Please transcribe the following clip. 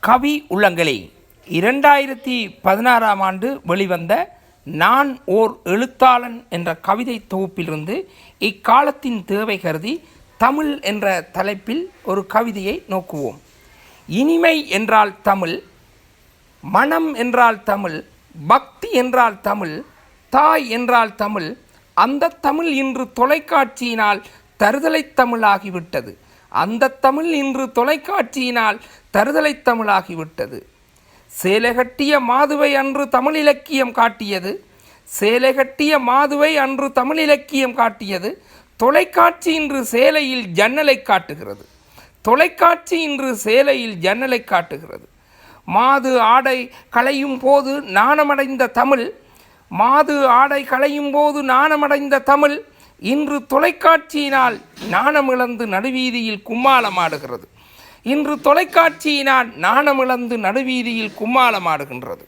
கவி உள்ளங்களே. இரண்டாயிரத்தி பதினாறாம் ஆண்டு வெளிவந்த நான் ஓர் எழுத்தாளன் என்ற கவிதை தொகுப்பிலிருந்து இக்காலத்தின் தேவை கருதி தமிழ் என்ற தலைப்பில் ஒரு கவிதையை நோக்குவோம். இனிமை என்றால் தமிழ் மனம் என்றால் தமிழ் பக்தி என்றால் தமிழ் தாய் என்றால் தமிழ் அந்த தமிழ் இன்று தொலைக்காட்சியினால் தருதலை தமிழாகிவிட்டது. அந்த தமிழ் இன்று தொலைக்காட்சியினால் தருதலை தமிழாகிவிட்டது. சேலைகட்டிய மாதுவை அன்று தமிழ் இலக்கியம் காட்டியது. சேலைகட்டிய மாதுவை அன்று தமிழ் இலக்கியம் காட்டியது. தொலைக்காட்சி இன்று சேலையில் ஜன்னலை காட்டுகிறது. தொலைக்காட்சி இன்று சேலையில் ஜன்னலை காட்டுகிறது. மாது ஆடை களையும் போது நாணமடைந்த தமிழ். மாது ஆடை களையும் போது நாணமடைந்த தமிழ். இன்று தொலைக்காட்சியினால் நாணமிழந்து நடுவீதியில் கும்மாளமாடுகிறது. இன்று தொலைக்காட்சியினால் நாணமிழந்து நடுவீதியில் கும்மாளமாடுகின்றது.